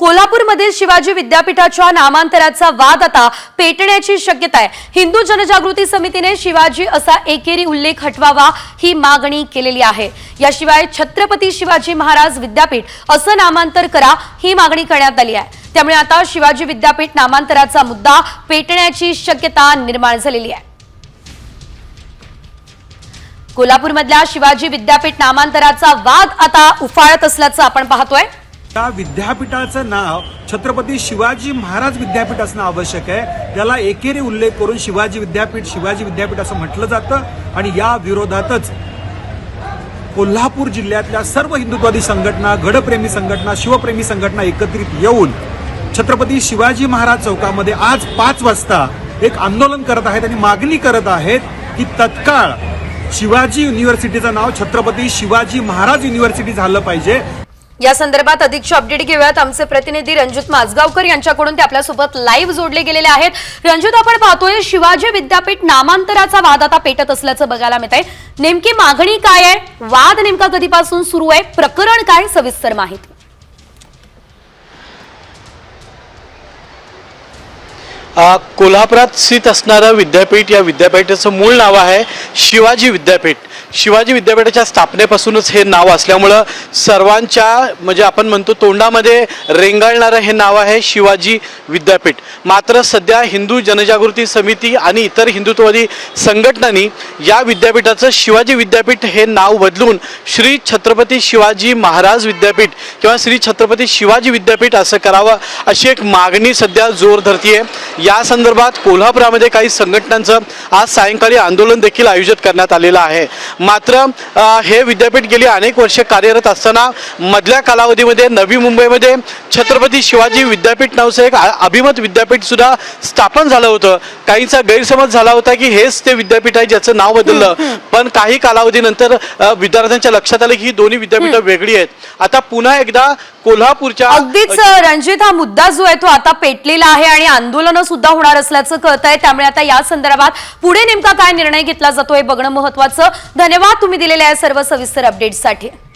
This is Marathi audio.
कोल्हापूरमधील शिवाजी विद्यापीठाच्या नामांतराचा वाद आता पेटण्याची शक्यता आहे. हिंदू जनजागृती समितीने शिवाजी असा एकेरी उल्लेख हटवावा ही मागणी केलेली आहे. याशिवाय छत्रपती शिवाजी महाराज विद्यापीठ असं नामांतर करा ही मागणी करण्यात आली आहे. त्यामुळे आता शिवाजी विद्यापीठ नामांतराचा मुद्दा पेटण्याची शक्यता निर्माण झालेली आहे. कोल्हापूरमधल्या शिवाजी विद्यापीठ नामांतराचा वाद आता उफाळत असल्याचं आपण पाहतोय. त्या विद्यापीठाचं नाव छत्रपती शिवाजी महाराज विद्यापीठ असणं आवश्यक आहे. त्याला एकेरी उल्लेख करून शिवाजी विद्यापीठ शिवाजी विद्यापीठ असं म्हटलं जातं आणि या विरोधातच कोल्हापूर जिल्ह्यातल्या सर्व हिंदुत्वादी संघटना गडप्रेमी संघटना शिवप्रेमी संघटना एकत्रित येऊन छत्रपती शिवाजी महाराज चौकामध्ये आज पाच वाजता एक आंदोलन करत आहेत आणि मागणी करत आहेत की तत्काळ शिवाजी युनिव्हर्सिटीचं नाव छत्रपती शिवाजी महाराज युनिव्हर्सिटी झालं पाहिजे. या संदर्भात अधिकची अपडेट घेऊयात. आमचे प्रतिनिधी रंजित माजगावकर यांच्याकडून ते आपल्यासोबत लाईव्ह जोडले गेलेले आहेत. रंजित आपण पाहतोय शिवाजी विद्यापीठ नामांतराचा वाद आता पेटत असल्याचं बघायला मिळत आहे नेमकी मागणी काय आहे? वाद नेमका कधीपासून सुरू आहे? प्रकरण काय? सविस्तर माहिती. कोल्हापुरात स्थित असणारं विद्यापीठ या विद्यापीठाचं मूळ नाव आहे शिवाजी विद्यापीठ. शिवाजी विद्यापीठाच्या स्थापनेपासूनच हे नाव असल्यामुळं सर्वांच्या म्हणजे आपण म्हणतो तोंडामध्ये रेंगाळणारं हे नाव आहे शिवाजी विद्यापीठ. मात्र सध्या हिंदू जनजागृती समिती आणि इतर हिंदुत्ववादी संघटनांनी या विद्यापीठाचं शिवाजी विद्यापीठ हे नाव बदलून श्री छत्रपती शिवाजी महाराज विद्यापीठ किंवा श्री छत्रपती शिवाजी विद्यापीठ असं करावं अशी एक मागणी सध्या जोर धरतीये. या संदर्भात कोल्हापुरामध्ये काही संघटनांचं आज सायंकाळी आंदोलन देखील आयोजित करण्यात आलेलं आहे. मात्र हे विद्यापीठ गेली अनेक वर्षे कार्यरत असताना मधल्या कालावधीमध्ये नवी मुंबईमध्ये छत्रपती शिवाजी विद्यापीठ नावचं एक अभिमत विद्यापीठ सुद्धा स्थापन झालं होतं. काहींचा गैरसमज झाला होता की हेच ते विद्यापीठ आहे ज्याचं नाव बदललं. पण काही कालावधीनंतर विद्यार्थ्यांच्या लक्षात आलं की ही दोन्ही विद्यापीठं वेगळी आहेत. आता पुन्हा एकदा कोल्हापूरच्या अगदीच रणजित हा मुद्दा जो आहे तो आता पेटलेला आहे आणि आंदोलनं सुद्धा होणार असल्याचं कळत आहे त्यामुळे आता या संदर्भात पुढे नेमका काय निर्णय घेतला जातो हे बघणं महत्वाचं. धन्यवाद तुम्ही दिलेल्या सर्व सविस्तर अपडेट्ससाठी